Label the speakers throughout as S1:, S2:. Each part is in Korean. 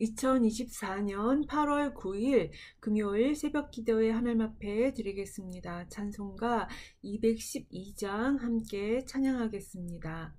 S1: 2024년 8월 9일 금요일 새벽 기도회 하나님 앞에 드리겠습니다. 찬송가 212장 함께 찬양하겠습니다.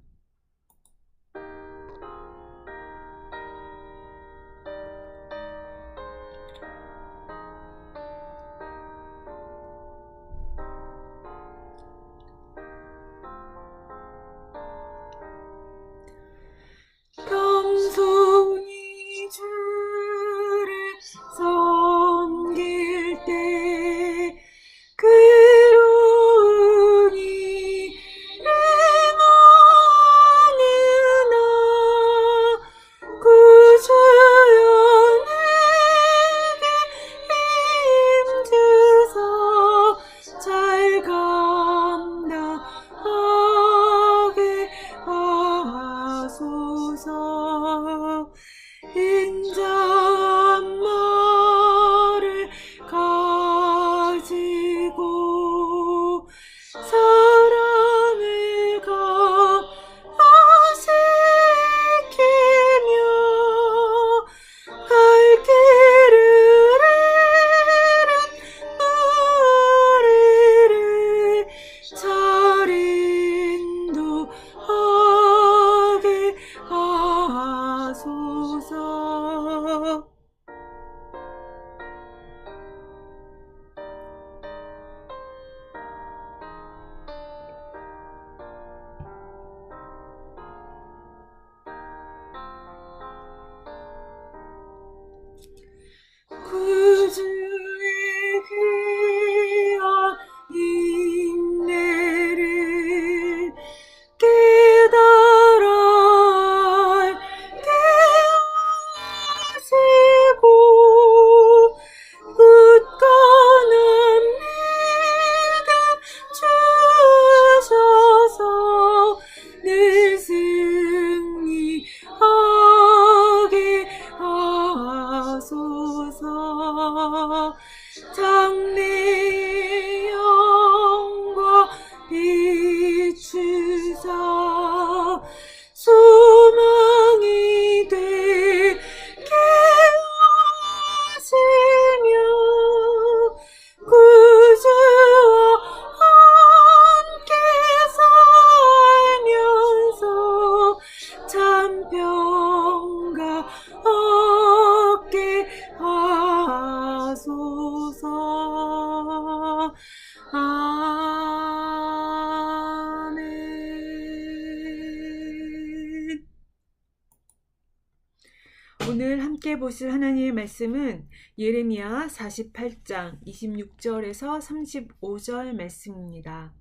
S1: 함께 보실 하나님의 말씀은 예레미야 48장 26절에서 35절 말씀입니다.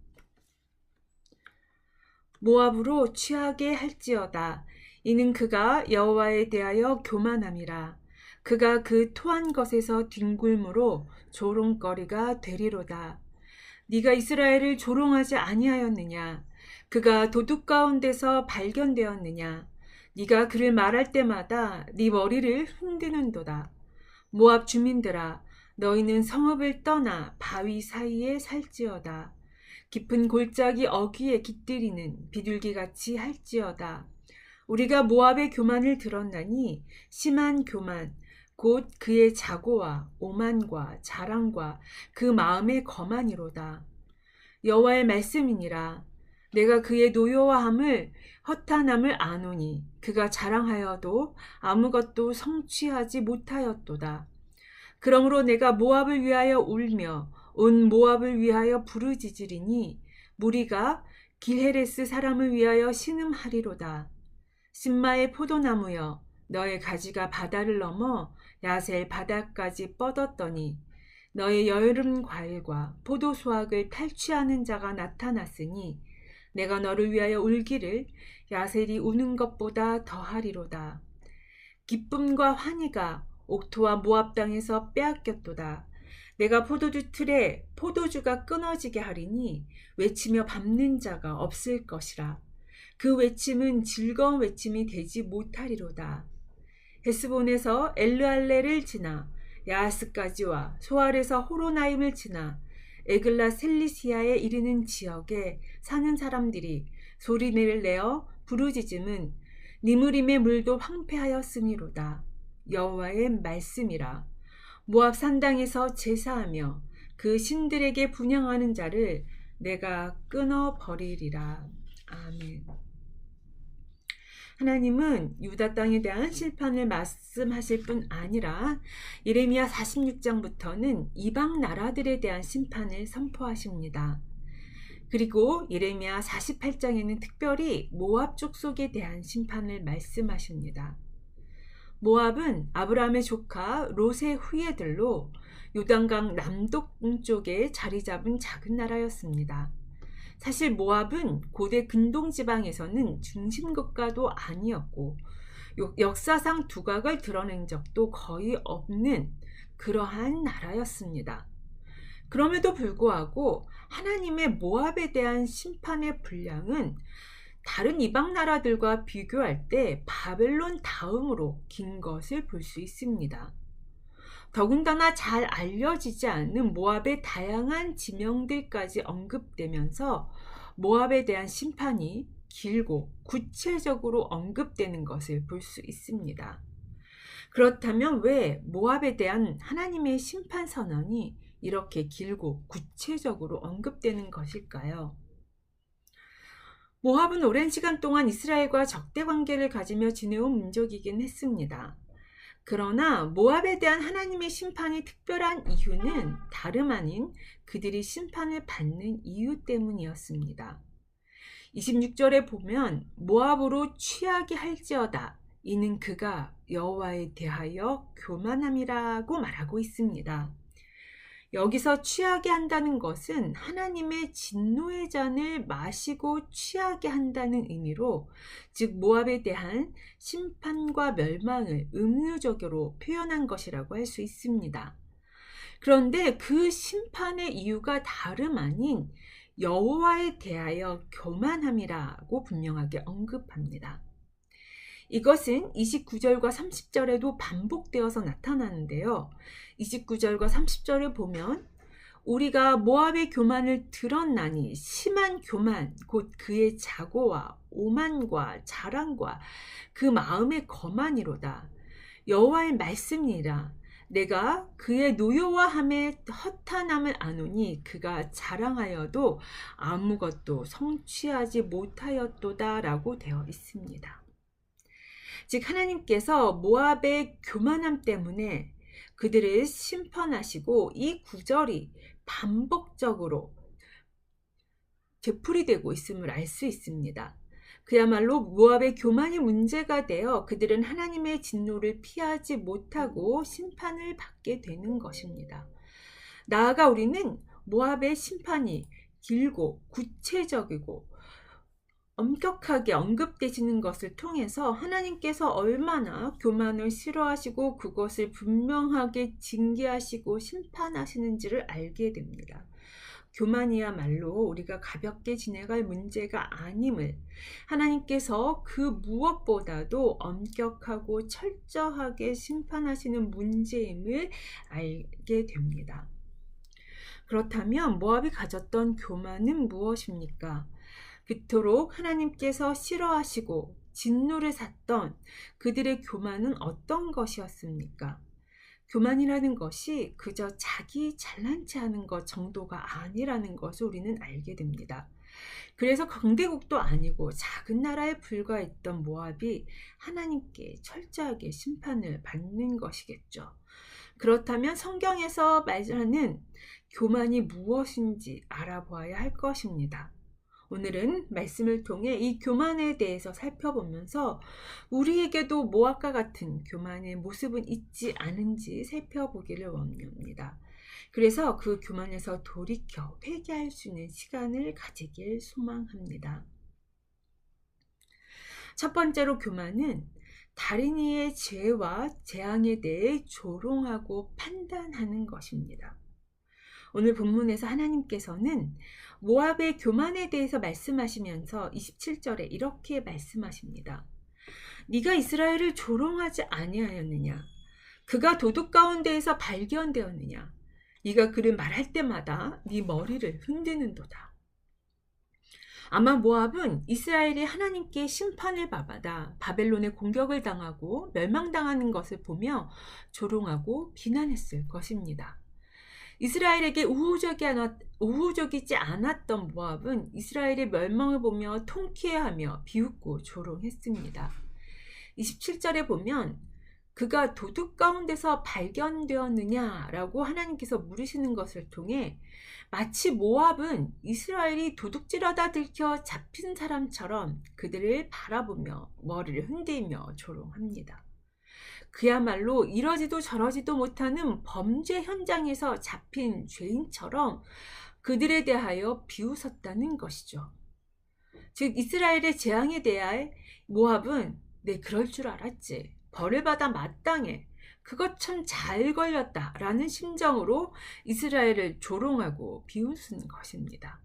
S1: 모압으로 취하게 할지어다. 이는 그가 여호와에 대하여 교만함이라. 그가 그 토한 것에서 뒹굴므로 조롱거리가 되리로다. 네가 이스라엘을 조롱하지 아니하였느냐? 그가 도둑 가운데서 발견되었느냐? 네가 그를 말할 때마다 네 머리를 흔드는도다. 모압 주민들아, 너희는 성읍을 떠나 바위 사이에 살지어다. 깊은 골짜기 어귀에 깃들이는 비둘기같이 할지어다. 우리가 모압의 교만을 들었나니 심한 교만, 곧 그의 자고와 오만과 자랑과 그 마음의 거만이로다. 여호와의 말씀이니라. 내가 그의 노여와함을 허탄함을 아노니 그가 자랑하여도 아무것도 성취하지 못하였도다. 그러므로 내가 모압을 위하여 울며 온 모압을 위하여 부르짖으리니 무리가 길헤레스 사람을 위하여 신음하리로다. 신마의 포도나무여 너의 가지가 바다를 넘어 야셀 바다까지 뻗었더니 너의 여름 과일과 포도 수확을 탈취하는 자가 나타났으니 내가 너를 위하여 울기를 야셀이 우는 것보다 더하리로다. 기쁨과 환희가 옥토와 모압 땅에서 빼앗겼도다. 내가 포도주 틀에 포도주가 끊어지게 하리니 외치며 밟는 자가 없을 것이라. 그 외침은 즐거운 외침이 되지 못하리로다. 헤스본에서 엘르알레를 지나 야하스까지와 소알에서 호로나임을 지나 에글라 셀리시아에 이르는 지역에 사는 사람들이 소리를 내어 부르짖음은 니무림의 물도 황폐하였으니로다. 여호와의 말씀이라 모압 산당에서 제사하며 그 신들에게 분양하는 자를 내가 끊어 버리리라 아멘. 하나님은 유다 땅에 대한 심판을 말씀하실 뿐 아니라 이레미야 46장부터는 이방 나라들에 대한 심판을 선포하십니다. 그리고 예레미야 48장에는 특별히 모압 족속에 대한 심판을 말씀하십니다. 모압은 아브라함의 조카 롯의 후예들로 요단강 남동쪽에 자리 잡은 작은 나라였습니다. 사실 모압은 고대 근동 지방에서는 중심 국가도 아니었고 역사상 두각을 드러낸 적도 거의 없는 그러한 나라였습니다. 그럼에도 불구하고 하나님의 모압에 대한 심판의 분량은 다른 이방 나라들과 비교할 때 바벨론 다음으로 긴 것을 볼 수 있습니다. 더군다나 잘 알려지지 않는 모압의 다양한 지명들까지 언급되면서 모압에 대한 심판이 길고 구체적으로 언급되는 것을 볼 수 있습니다. 그렇다면 왜 모압에 대한 하나님의 심판 선언이 이렇게 길고 구체적으로 언급되는 것일까요? 모압은 오랜 시간 동안 이스라엘과 적대 관계를 가지며 지내온 민족이긴 했습니다. 그러나 모압에 대한 하나님의 심판이 특별한 이유는 다름 아닌 그들이 심판을 받는 이유 때문이었습니다. 26절에 보면 모압으로 취하게 할지어다 이는 그가 여호와에 대하여 교만함이라고 말하고 있습니다. 여기서 취하게 한다는 것은 하나님의 진노의 잔을 마시고 취하게 한다는 의미로 즉 모압에 대한 심판과 멸망을 음유적으로 표현한 것이라고 할 수 있습니다. 그런데 그 심판의 이유가 다름 아닌 여호와에 대하여 교만함이라고 분명하게 언급합니다. 이것은 29절과 30절에도 반복되어서 나타나는데요. 29절과 30절을 보면 우리가 모압의 교만을 들었나니 심한 교만 곧 그의 자고와 오만과 자랑과 그 마음의 거만이로다. 여호와의 말씀이라 내가 그의 노여와함에 허탄함을 아노니 그가 자랑하여도 아무것도 성취하지 못하였도다라고 되어 있습니다. 즉 하나님께서 모압의 교만함 때문에 그들을 심판하시고 이 구절이 반복적으로 되풀이되고 있음을 알 수 있습니다. 그야말로 모압의 교만이 문제가 되어 그들은 하나님의 진노를 피하지 못하고 심판을 받게 되는 것입니다. 나아가 우리는 모압의 심판이 길고 구체적이고 엄격하게 언급되시는 것을 통해서 하나님께서 얼마나 교만을 싫어하시고 그것을 분명하게 징계하시고 심판하시는지를 알게 됩니다. 교만이야말로 우리가 가볍게 지내갈 문제가 아님을 하나님께서 그 무엇보다도 엄격하고 철저하게 심판하시는 문제임을 알게 됩니다. 그렇다면 모압이 가졌던 교만은 무엇입니까? 그토록 하나님께서 싫어하시고 진노를 샀던 그들의 교만은 어떤 것이었습니까? 교만이라는 것이 그저 자기 잘난 체 하는 것 정도가 아니라는 것을 우리는 알게 됩니다. 그래서 강대국도 아니고 작은 나라에 불과했던 모압이 하나님께 철저하게 심판을 받는 것이겠죠. 그렇다면 성경에서 말하는 교만이 무엇인지 알아보아야 할 것입니다. 오늘은 말씀을 통해 이 교만에 대해서 살펴보면서 우리에게도 모압과 같은 교만의 모습은 있지 않은지 살펴보기를 원합니다. 그래서 그 교만에서 돌이켜 회개할 수 있는 시간을 가지길 소망합니다. 첫 번째로 교만은 다른 이의 죄와 재앙에 대해 조롱하고 판단하는 것입니다. 오늘 본문에서 하나님께서는 모압의 교만에 대해서 말씀하시면서 27절에 이렇게 말씀하십니다. 네가 이스라엘을 조롱하지 아니하였느냐? 그가 도둑 가운데에서 발견되었느냐? 네가 그를 말할 때마다 네 머리를 흔드는도다. 아마 모압은 이스라엘이 하나님께 심판을 받아 바벨론의 공격을 당하고 멸망당하는 것을 보며 조롱하고 비난했을 것입니다. 이스라엘에게 우호적이 않았, 우호적이지 않았던 모압은 이스라엘의 멸망을 보며 통쾌해하며 비웃고 조롱했습니다. 27절에 보면 그가 도둑 가운데서 발견되었느냐라고 하나님께서 물으시는 것을 통해 마치 모압은 이스라엘이 도둑질하다 들켜 잡힌 사람처럼 그들을 바라보며 머리를 흔들며 조롱합니다. 그야말로 이러지도 저러지도 못하는 범죄 현장에서 잡힌 죄인처럼 그들에 대하여 비웃었다는 것이죠. 즉 이스라엘의 재앙에 대하여 모압은 네 그럴 줄 알았지. 벌을 받아 마땅해. 그것 참 잘 걸렸다. 라는 심정으로 이스라엘을 조롱하고 비웃은 것입니다.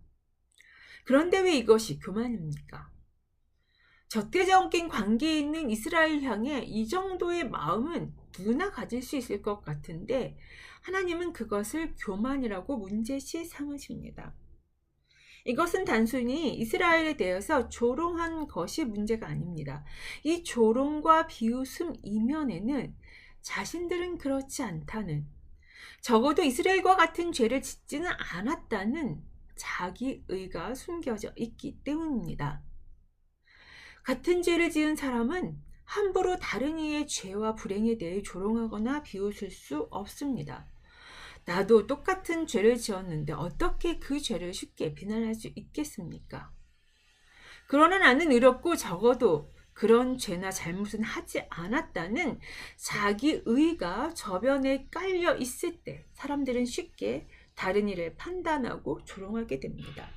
S1: 그런데 왜 이것이 교만입니까? 저태적인 관계에 있는 이스라엘 향해 이 정도의 마음은 누구나 가질 수 있을 것 같은데 하나님은 그것을 교만이라고 문제시 삼으십니다. 이것은 단순히 이스라엘에 대해서 조롱한 것이 문제가 아닙니다. 이 조롱과 비웃음 이면에는 자신들은 그렇지 않다는 적어도 이스라엘과 같은 죄를 짓지는 않았다는 자기 의가 숨겨져 있기 때문입니다. 같은 죄를 지은 사람은 함부로 다른 이의 죄와 불행에 대해 조롱하거나 비웃을 수 없습니다. 나도 똑같은 죄를 지었는데 어떻게 그 죄를 쉽게 비난할 수 있겠습니까? 그러나 나는 의롭고 적어도 그런 죄나 잘못은 하지 않았다는 자기 의가 저변에 깔려 있을 때 사람들은 쉽게 다른 일을 판단하고 조롱하게 됩니다.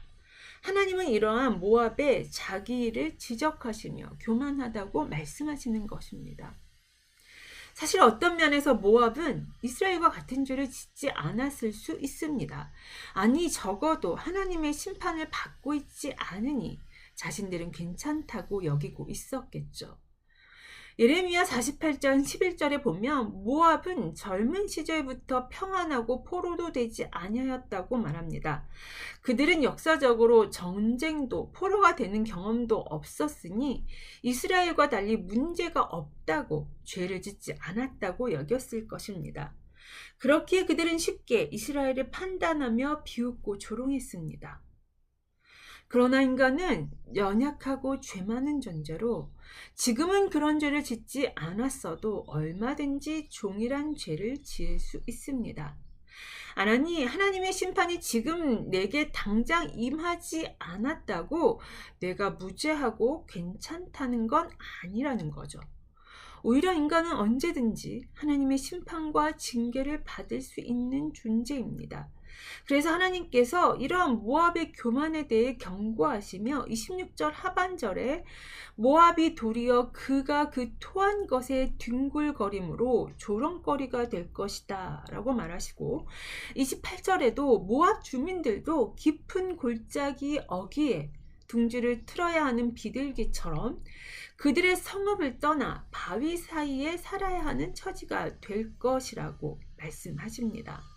S1: 하나님은 이러한 모압의 자기 일을 지적하시며 교만하다고 말씀하시는 것입니다. 사실 어떤 면에서 모압은 이스라엘과 같은 죄를 짓지 않았을 수 있습니다. 아니 적어도 하나님의 심판을 받고 있지 않으니 자신들은 괜찮다고 여기고 있었겠죠. 예레미야 48장 11절에 보면 모압은 젊은 시절부터 평안하고 포로도 되지 아니하였다고 말합니다. 그들은 역사적으로 전쟁도 포로가 되는 경험도 없었으니 이스라엘과 달리 문제가 없다고 죄를 짓지 않았다고 여겼을 것입니다. 그렇기에 그들은 쉽게 이스라엘을 판단하며 비웃고 조롱했습니다. 그러나 인간은 연약하고 죄 많은 존재로 지금은 그런 죄를 짓지 않았어도 얼마든지 종이란 죄를 지을 수 있습니다. 아나니 하나님의 심판이 지금 내게 당장 임하지 않았다고 내가 무죄하고 괜찮다는 건 아니라는 거죠. 오히려 인간은 언제든지 하나님의 심판과 징계를 받을 수 있는 존재입니다. 그래서 하나님께서 이러한 모압의 교만에 대해 경고하시며 26절 하반절에 모압이 도리어 그가 그 토한 것에 뒹굴거림으로 조롱거리가 될 것이다 라고 말하시고 28절에도 모압 주민들도 깊은 골짜기 어귀에 둥지를 틀어야 하는 비둘기처럼 그들의 성읍을 떠나 바위 사이에 살아야 하는 처지가 될 것이라고 말씀하십니다.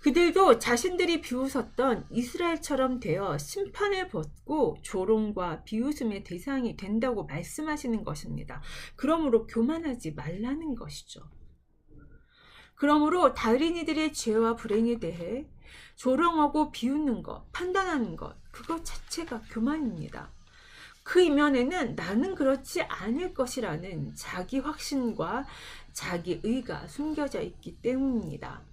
S1: 그들도 자신들이 비웃었던 이스라엘처럼 되어 심판을 받고 조롱과 비웃음의 대상이 된다고 말씀하시는 것입니다. 그러므로 교만하지 말라는 것이죠. 그러므로 다른 이들의 죄와 불행에 대해 조롱하고 비웃는 것, 판단하는 것, 그것 자체가 교만입니다. 그 이면에는 나는 그렇지 않을 것이라는 자기 확신과 자기 의가 숨겨져 있기 때문입니다.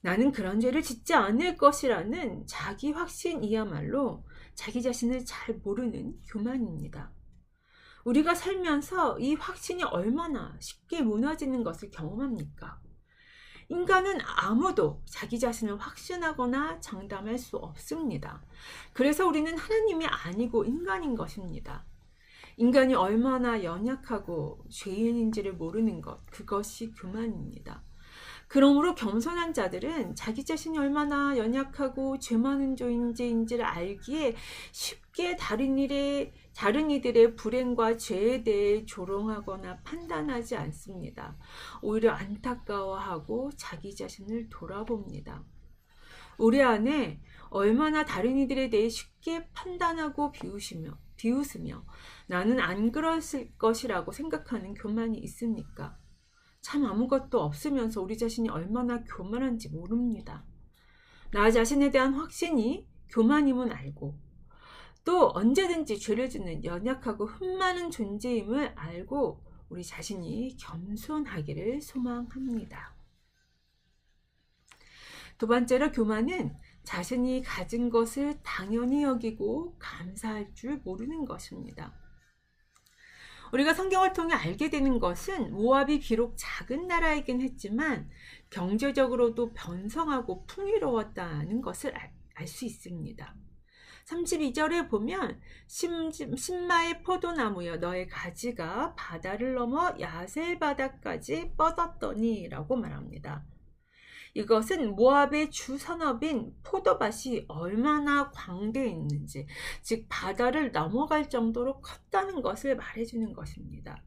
S1: 나는 그런 죄를 짓지 않을 것이라는 자기 확신이야말로 자기 자신을 잘 모르는 교만입니다. 우리가 살면서 이 확신이 얼마나 쉽게 무너지는 것을 경험합니까? 인간은 아무도 자기 자신을 확신하거나 장담할 수 없습니다. 그래서 우리는 하나님이 아니고 인간인 것입니다. 인간이 얼마나 연약하고 죄인인지를 모르는 것, 그것이 교만입니다. 그러므로 겸손한 자들은 자기 자신이 얼마나 연약하고 죄 많은 존재인지를 알기에 쉽게 다른 일에 다른 이들의 불행과 죄에 대해 조롱하거나 판단하지 않습니다. 오히려 안타까워하고 자기 자신을 돌아봅니다. 우리 안에 얼마나 다른 이들에 대해 쉽게 판단하고 비웃으며, 비웃으며 나는 안 그랬을 것이라고 생각하는 교만이 있습니까? 참 아무것도 없으면서 우리 자신이 얼마나 교만한지 모릅니다. 나 자신에 대한 확신이 교만임은 알고 또 언제든지 죄를 짓는 연약하고 흠많은 존재임을 알고 우리 자신이 겸손하기를 소망합니다. 두 번째로 교만은 자신이 가진 것을 당연히 여기고 감사할 줄 모르는 것입니다. 우리가 성경을 통해 알게 되는 것은 모압이 비록 작은 나라이긴 했지만 경제적으로도 번성하고 풍요로웠다는 것을 알 수 있습니다. 32절에 보면 신마의 포도나무여 너의 가지가 바다를 넘어 야셀 바다까지 뻗었더니 라고 말합니다. 이것은 모압의 주 산업인 포도밭이 얼마나 광대했는지, 즉 바다를 넘어갈 정도로 컸다는 것을 말해주는 것입니다.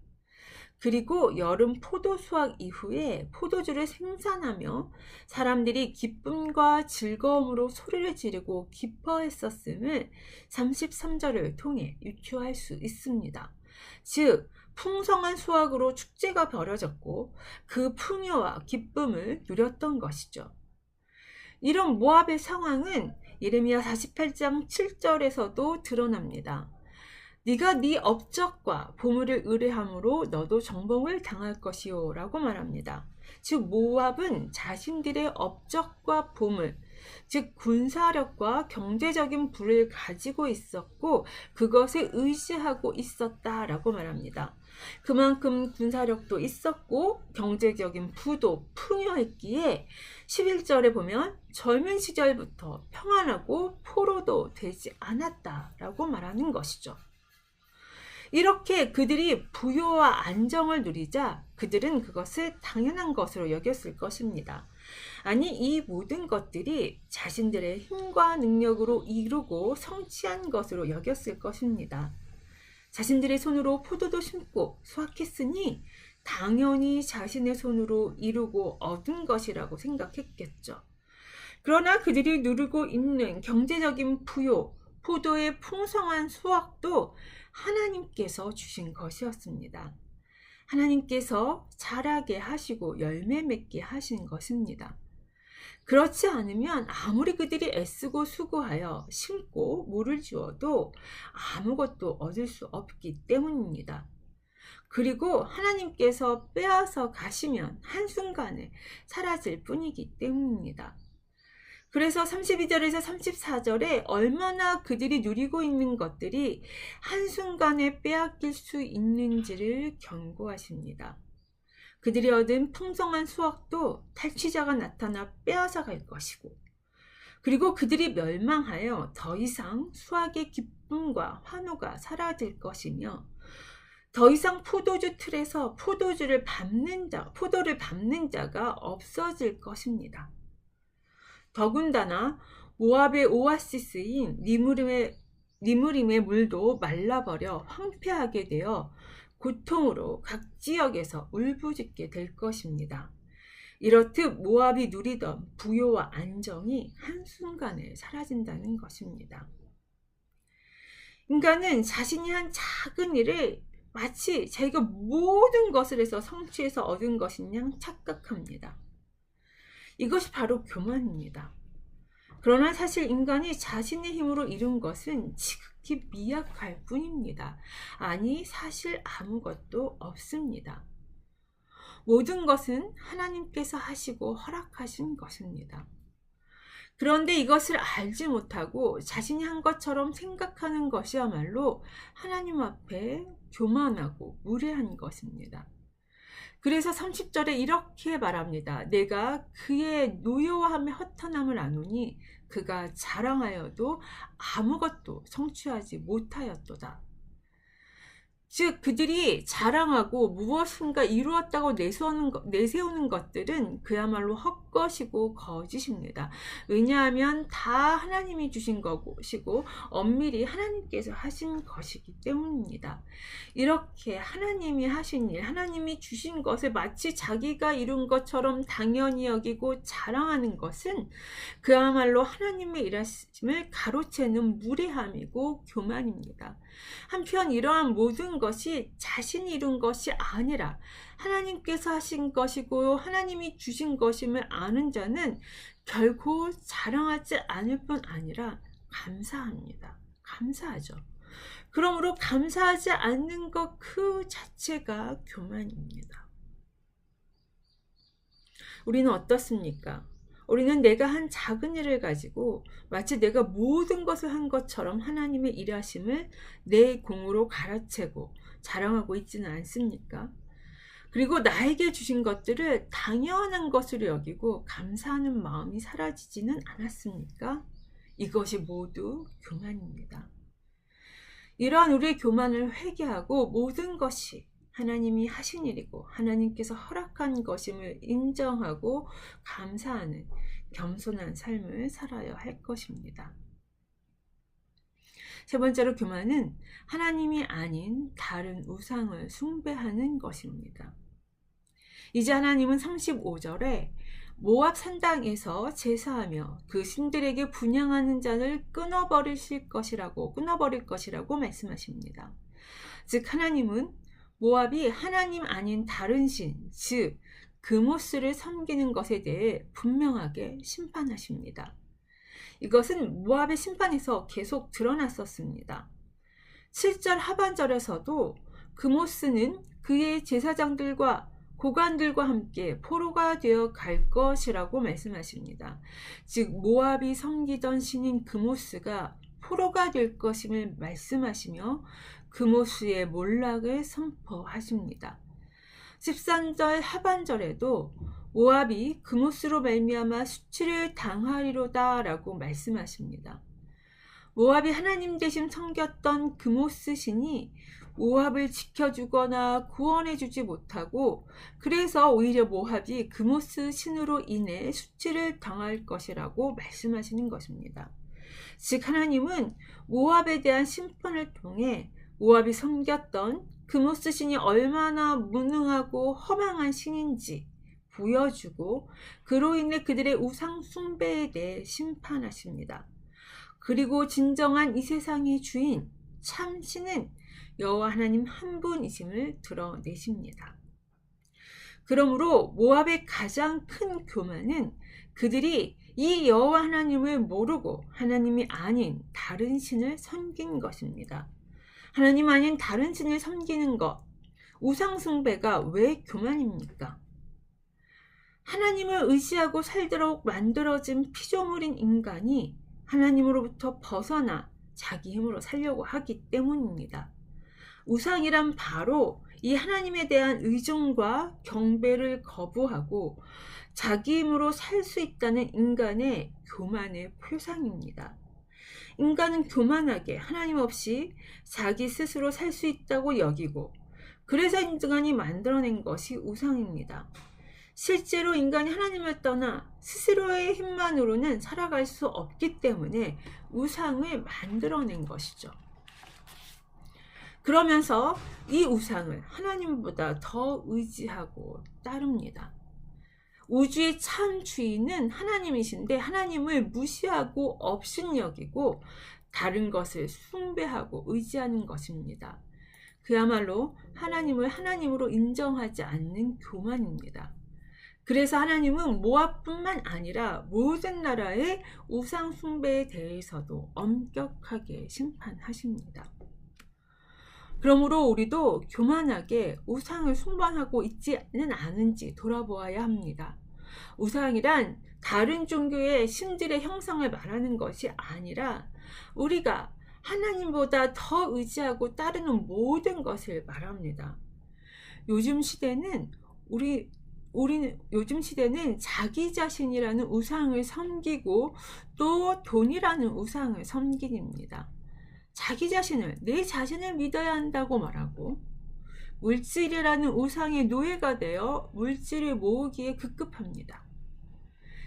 S1: 그리고 여름 포도 수확 이후에 포도주를 생산하며 사람들이 기쁨과 즐거움으로 소리를 지르고 기뻐했었음을 33절을 통해 유추할 수 있습니다. 즉, 풍성한 수확으로 축제가 벌어졌고 그 풍요와 기쁨을 누렸던 것이죠. 이런 모압의 상황은 예레미야 48장 7절에서도 드러납니다. 네가 네 업적과 보물을 의뢰함으로 너도 정복을 당할 것이요 라고 말합니다. 즉 모압은 자신들의 업적과 보물, 즉 군사력과 경제적인 부를 가지고 있었고 그것에 의지하고 있었다라고 말합니다. 그만큼 군사력도 있었고 경제적인 부도 풍요했기에 11절에 보면 젊은 시절부터 평안하고 포로도 되지 않았다라고 말하는 것이죠. 이렇게 그들이 부요와 안정을 누리자 그들은 그것을 당연한 것으로 여겼을 것입니다. 아니, 이 모든 것들이 자신들의 힘과 능력으로 이루고 성취한 것으로 여겼을 것입니다. 자신들의 손으로 포도도 심고 수확했으니 당연히 자신의 손으로 이루고 얻은 것이라고 생각했겠죠. 그러나 그들이 누르고 있는 경제적인 부요, 포도의 풍성한 수확도 하나님께서 주신 것이었습니다. 하나님께서 자라게 하시고 열매 맺게 하신 것입니다. 그렇지 않으면 아무리 그들이 애쓰고 수고하여 심고 물을 주어도 아무것도 얻을 수 없기 때문입니다. 그리고 하나님께서 빼앗아 가시면 한순간에 사라질 뿐이기 때문입니다. 그래서 32절에서 34절에 얼마나 그들이 누리고 있는 것들이 한순간에 빼앗길 수 있는지를 경고하십니다. 그들이 얻은 풍성한 수확도 탈취자가 나타나 빼앗아 갈 것이고, 그리고 그들이 멸망하여 더 이상 수확의 기쁨과 환호가 사라질 것이며, 더 이상 포도주 틀에서 포도주를 밟는 자, 포도를 밟는 자가 없어질 것입니다. 더군다나 모압의 오아시스인 니무림의, 니무림의 물도 말라버려 황폐하게 되어 고통으로 각 지역에서 울부짖게 될 것입니다. 이렇듯 모압이 누리던 부요와 안정이 한순간에 사라진다는 것입니다. 인간은 자신이 한 작은 일을 마치 자기가 모든 것을 해서 성취해서 얻은 것인 양 착각합니다. 이것이 바로 교만입니다. 그러나 사실 인간이 자신의 힘으로 이룬 것은 지극히 미약할 뿐입니다. 아니, 사실 아무것도 없습니다. 모든 것은 하나님께서 하시고 허락하신 것입니다. 그런데 이것을 알지 못하고 자신이 한 것처럼 생각하는 것이야말로 하나님 앞에 교만하고 무례한 것입니다. 그래서 30절에 이렇게 말합니다. 내가 그의 노여함의 허탄함을 아노니 그가 자랑하여도 아무것도 성취하지 못하였도다. 즉 그들이 자랑하고 무엇인가 이루었다고 내세우는, 것, 내세우는 것들은 그야말로 헛것이고 거짓입니다. 왜냐하면 다 하나님이 주신 것이고 엄밀히 하나님께서 하신 것이기 때문입니다. 이렇게 하나님이 하신 일, 하나님이 주신 것을 마치 자기가 이룬 것처럼 당연히 여기고 자랑하는 것은 그야말로 하나님의 일하심을 가로채는 무례함이고 교만입니다. 한편 이러한 모든 것이 자신이 이룬 것이 아니라 하나님께서 하신 것이고 하나님이 주신 것임을 아는 자는 결코 자랑하지 않을 뿐 아니라 감사합니다. 감사하죠. 그러므로 감사하지 않는 것 그 자체가 교만입니다. 우리는 어떻습니까? 우리는 내가 한 작은 일을 가지고 마치 내가 모든 것을 한 것처럼 하나님의 일하심을 내 공으로 갈아채고 자랑하고 있지는 않습니까? 그리고 나에게 주신 것들을 당연한 것으로 여기고 감사하는 마음이 사라지지는 않았습니까? 이것이 모두 교만입니다. 이러한 우리의 교만을 회개하고 모든 것이 하나님이 하신 일이고 하나님께서 허락한 것임을 인정하고 감사하는 겸손한 삶을 살아야 할 것입니다. 세 번째로 교만은 하나님이 아닌 다른 우상을 숭배하는 것입니다. 이제 하나님은 35절에 모압 산당에서 제사하며 그 신들에게 분양하는 자를 끊어버리실 것이라고 끊어버릴 것이라고 말씀하십니다. 즉 하나님은 모압이 하나님 아닌 다른 신, 즉 그모스를 섬기는 것에 대해 분명하게 심판하십니다. 이것은 모압의 심판에서 계속 드러났었습니다. 7절 하반절에서도 그모스는 그의 제사장들과 고관들과 함께 포로가 되어 갈 것이라고 말씀하십니다. 즉 모압이 섬기던 신인 그모스가 포로가 될 것임을 말씀하시며 금오수의 몰락을 선포하십니다. 13절 하반절에도 모압이 금오스로 말미암아 수치를 당하리로다 라고 말씀하십니다. 모압이 하나님 대신 섬겼던 금오스 신이 모압을 지켜주거나 구원해주지 못하고 그래서 오히려 모압이 금오스 신으로 인해 수치를 당할 것이라고 말씀하시는 것입니다. 즉 하나님은 모압에 대한 심판을 통해 모압이 섬겼던 금오스 신이 얼마나 무능하고 허망한 신인지 보여주고 그로 인해 그들의 우상 숭배에 대해 심판하십니다. 그리고 진정한 이 세상의 주인 참 신은 여호와 하나님 한 분이심을 드러내십니다. 그러므로 모압의 가장 큰 교만은 그들이 이 여호와 하나님을 모르고 하나님이 아닌 다른 신을 섬긴 것입니다. 하나님 아닌 다른 신을 섬기는 것, 우상숭배가 왜 교만입니까? 하나님을 의지하고 살도록 만들어진 피조물인 인간이 하나님으로부터 벗어나 자기 힘으로 살려고 하기 때문입니다. 우상이란 바로 이 하나님에 대한 의존과 경배를 거부하고 자기 힘으로 살 수 있다는 인간의 교만의 표상입니다. 인간은 교만하게 하나님 없이 자기 스스로 살 수 있다고 여기고 그래서 인간이 만들어낸 것이 우상입니다. 실제로 인간이 하나님을 떠나 스스로의 힘만으로는 살아갈 수 없기 때문에 우상을 만들어낸 것이죠. 그러면서 이 우상을 하나님보다 더 의지하고 따릅니다. 우주의 참 주인은 하나님이신데 하나님을 무시하고 업신여기고 다른 것을 숭배하고 의지하는 것입니다. 그야말로 하나님을 하나님으로 인정하지 않는 교만입니다. 그래서 하나님은 모압뿐만 아니라 모든 나라의 우상 숭배에 대해서도 엄격하게 심판하십니다. 그러므로 우리도 교만하게 우상을 숭배하고 있지는 않은지 돌아보아야 합니다. 우상이란 다른 종교의 신들의 형상을 말하는 것이 아니라 우리가 하나님보다 더 의지하고 따르는 모든 것을 말합니다. 요즘 시대는 우리 우리는 요즘 시대는 자기 자신이라는 우상을 섬기고 또 돈이라는 우상을 섬깁니다. 자기 자신을 내 자신을 믿어야 한다고 말하고 물질이라는 우상의 노예가 되어 물질을 모으기에 급급합니다.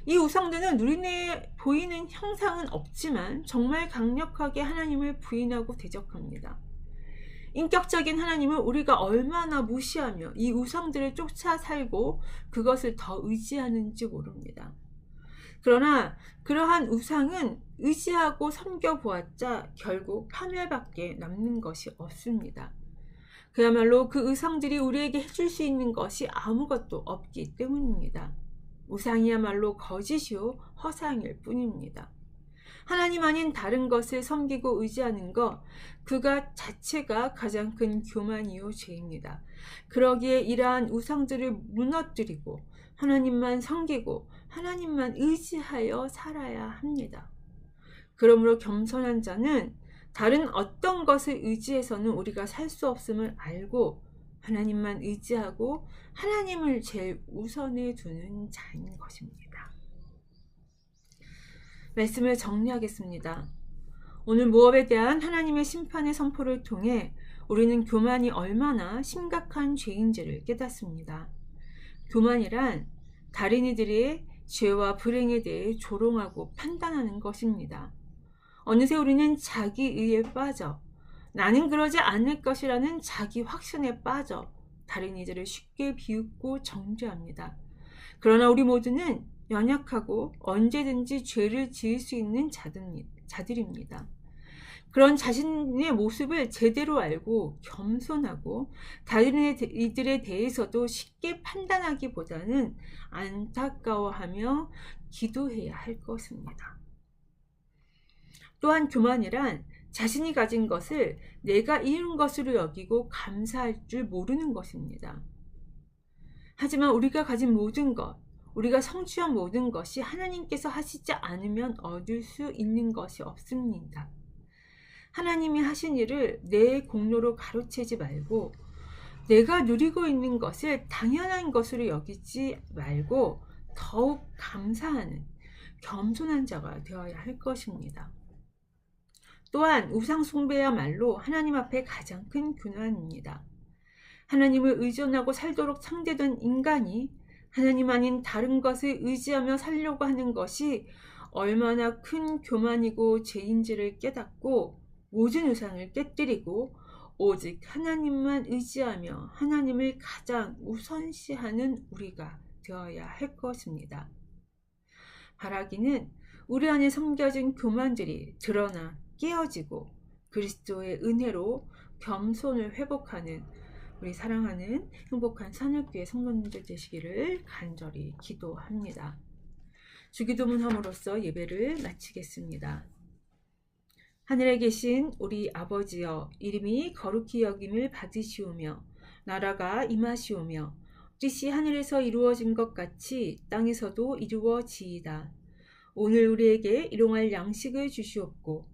S1: 이 우상들은 눈에 보이는 형상은 없지만 정말 강력하게 하나님을 부인하고 대적합니다. 인격적인 하나님을 우리가 얼마나 무시하며 이 우상들을 쫓아 살고 그것을 더 의지하는지 모릅니다. 그러나 그러한 우상은 의지하고 섬겨 보았자 결국 파멸밖에 남는 것이 없습니다. 그야말로 그 의상들이 우리에게 해줄 수 있는 것이 아무것도 없기 때문입니다. 우상이야말로 거짓이요 허상일 뿐입니다. 하나님 아닌 다른 것을 섬기고 의지하는 것, 그가 자체가 가장 큰 교만이요 죄입니다. 그러기에 이러한 우상들을 무너뜨리고 하나님만 섬기고 하나님만 의지하여 살아야 합니다. 그러므로 겸손한 자는 다른 어떤 것을 의지해서는 우리가 살 수 없음을 알고 하나님만 의지하고 하나님을 제일 우선에 두는 자인 것입니다. 말씀을 정리하겠습니다. 오늘 모업에 대한 하나님의 심판의 선포를 통해 우리는 교만이 얼마나 심각한 죄인지를 깨닫습니다. 교만이란 다른 이들의 죄와 불행에 대해 조롱하고 판단하는 것입니다. 어느새 우리는 자기 의에 빠져 나는 그러지 않을 것이라는 자기 확신에 빠져 다른 이들을 쉽게 비웃고 정죄합니다. 그러나 우리 모두는 연약하고 언제든지 죄를 지을 수 있는 자들입니다. 그런 자신의 모습을 제대로 알고 겸손하고 다른 이들에 대해서도 쉽게 판단하기보다는 안타까워하며 기도해야 할 것입니다. 또한 교만이란 자신이 가진 것을 내가 이룬 것으로 여기고 감사할 줄 모르는 것입니다. 하지만 우리가 가진 모든 것, 우리가 성취한 모든 것이 하나님께서 하시지 않으면 얻을 수 있는 것이 없습니다. 하나님이 하신 일을 내 공로로 가로채지 말고 내가 누리고 있는 것을 당연한 것으로 여기지 말고 더욱 감사하는 겸손한 자가 되어야 할 것입니다. 또한 우상숭배야말로 하나님 앞에 가장 큰 교난입니다. 하나님을 의존하고 살도록 상대된 인간이 하나님 아닌 다른 것을 의지하며 살려고 하는 것이 얼마나 큰 교만이고 죄인지를 깨닫고 모든 우상을 깨뜨리고 오직 하나님만 의지하며 하나님을 가장 우선시하는 우리가 되어야 할 것입니다. 바라기는 우리 안에 섬겨진 교만들이 드러나 깨어지고 그리스도의 은혜로 겸손을 회복하는 우리 사랑하는 행복한 산업교회 성도님들 되시기를 간절히 기도합니다. 주기도문 함으로써 예배를 마치겠습니다. 하늘에 계신 우리 아버지여 이름이 거룩히 여김을 받으시오며 나라가 임하시오며 뜻이 하늘에서 이루어진 것 같이 땅에서도 이루어지이다. 오늘 우리에게 일용할 양식을 주시옵고